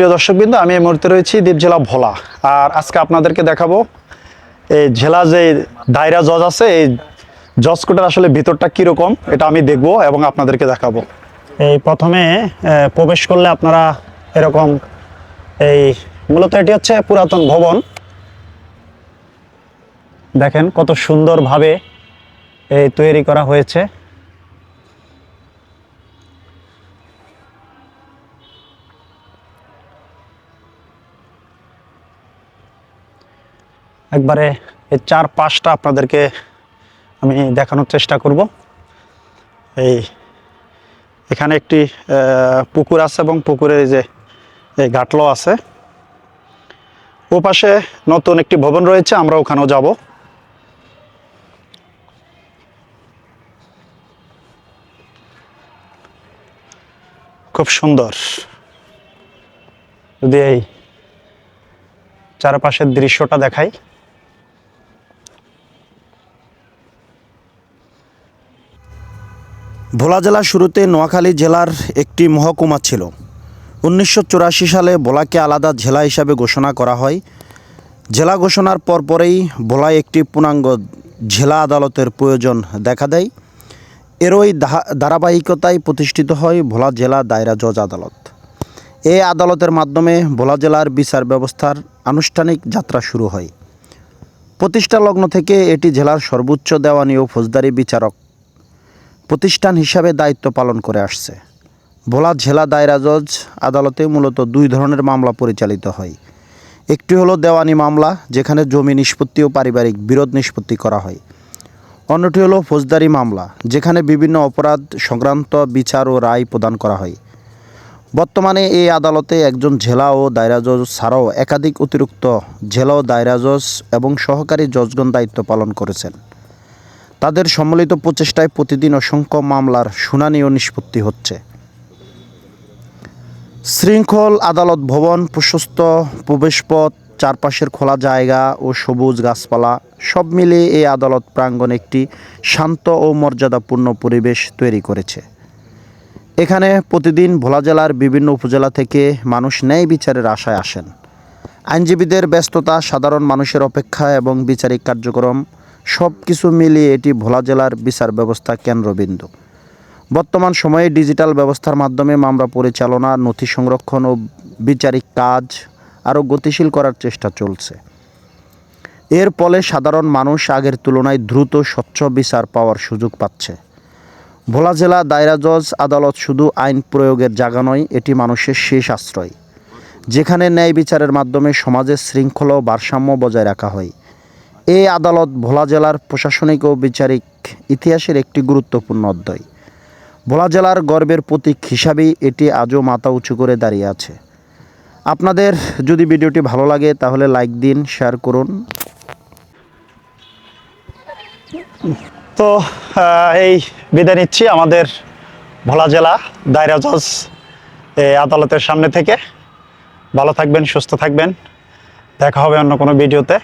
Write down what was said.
প্রিয় দর্শকবৃন্দ, আমি এই মুহূর্তে রয়েছি দ্বীপ জেলা ভোলা। আর আজকে আপনাদেরকে দেখাবো এই জেলা যে দায়রা জজ আছে, এই জজ কোর্টের আসলে ভিতরটা কীরকম, এটা আমি দেখব এবং আপনাদেরকে দেখাবো। এই প্রথমে প্রবেশ করলে আপনারা এরকম এই মূলত এটি হচ্ছে পুরাতন ভবন। দেখেন কত সুন্দরভাবে এই তৈরি করা হয়েছে। একবারে এই চার পাঁচটা আপনাদেরকে আমি দেখানোর চেষ্টা করব। এই এখানে একটি পুকুর আছে এবং পুকুরের যে, এই গাটলো আছে। ও পাশে নতুন একটি ভবন রয়েছে, আমরা ওখানেও যাব। খুব সুন্দর। যদি এই চারপাশের দৃশ্যটা দেখাই। ভোলা জেলা শুরুতে নোয়াখালী জেলার একটি মহকুমা ছিল। উনিশশো চুরাশি সালে ভোলাকে আলাদা জেলা হিসাবে ঘোষণা করা হয়। জেলা ঘোষণার পরপরেই ভোলায় একটি পূর্ণাঙ্গ জেলা আদালতের প্রয়োজন দেখা দেয়। এরই ধারাবাহিকতায় প্রতিষ্ঠিত হয় ভোলা জেলা দায়রা জজ আদালত। এই আদালতের মাধ্যমে ভোলা জেলার বিচার ব্যবস্থার আনুষ্ঠানিক যাত্রা শুরু হয়। প্রতিষ্ঠা লগ্ন থেকে এটি জেলার সর্বোচ্চ দেওয়ানি ও ফৌজদারি বিচারক প্রতিষ্ঠান হিসাবে দায়িত্ব পালন করে আসছে। ভোলা জেলা দায়রা জজ আদালতে মূলত দুই ধরনের মামলা পরিচালিত হয়। একটি হলো দেওয়ানি মামলা, যেখানে জমি নিষ্পত্তি ও পারিবারিক বিরোধ নিষ্পত্তি করা হয়। অন্যটি হলো ফৌজদারি মামলা, যেখানে বিভিন্ন অপরাধ সংক্রান্ত বিচার ও রায় প্রদান করা হয়। বর্তমানে এই আদালতে একজন জেলা ও দায়রা জজ ছাড়াও একাধিক অতিরিক্ত জেলা ও দায়রা জজ এবং সহকারী জজগণ দায়িত্ব পালন করেছেন। তাদের সম্মিলিত প্রচেষ্টায় প্রতিদিন অসংখ্য মামলার শুনানি ও নিষ্পত্তি হচ্ছে। শৃঙ্খল আদালত ভবন, প্রশস্ত প্রবেশপথ, চারপাশের খোলা জায়গা ও সবুজ গাছপালা সব মিলিয়ে এই আদালত প্রাঙ্গণ একটি শান্ত ও মর্যাদাপূর্ণ পরিবেশ তৈরি করেছে। এখানে প্রতিদিন ভোলা জেলার বিভিন্ন উপজেলা থেকে মানুষ ন্যায় বিচারের আশায় আসেন। আইনজীবীদের ব্যস্ততা, সাধারণ মানুষের অপেক্ষা এবং বিচারিক কার্যক্রম সব কিছু মিলিয়ে এটি ভোলা জেলার বিচার ব্যবস্থা কেন্দ্রবিন্দু। বর্তমান সময়ে ডিজিটাল ব্যবস্থার মাধ্যমে মামলা পরিচালনা, নথি সংরক্ষণ ও বিচারিক কাজ আরও গতিশীল করার চেষ্টা চলছে। এর ফলে সাধারণ মানুষ আগের তুলনায় দ্রুত স্বচ্ছ বিচার পাওয়ার সুযোগ পাচ্ছে। ভোলা জেলা দায়রা জজ আদালত শুধু আইন প্রয়োগের জায়গা নয়, এটি মানুষের শেষ আশ্রয়। যেখানে ন্যায় বিচারের মাধ্যমে সমাজের শৃঙ্খলা ও ভারসাম্য বজায় রাখা হয়। এই আদালত ভোলা জেলার প্রশাসনিক ও বিচারিক ইতিহাসের একটি গুরুত্বপূর্ণ অধ্যায়। ভোলা জেলার গর্বের প্রতীক হিসাবেই এটি আজও মাথা উঁচু করে দাঁড়িয়ে আছে। আপনাদের যদি ভিডিওটি ভালো লাগে তাহলে লাইক দিন, শেয়ার করুন। তো এই বিদায় নিচ্ছি আমাদের ভোলা জেলা দায়রা জজ আদালতের সামনে থেকে। ভালো থাকবেন, সুস্থ থাকবেন। দেখা হবে অন্য কোনো ভিডিওতে।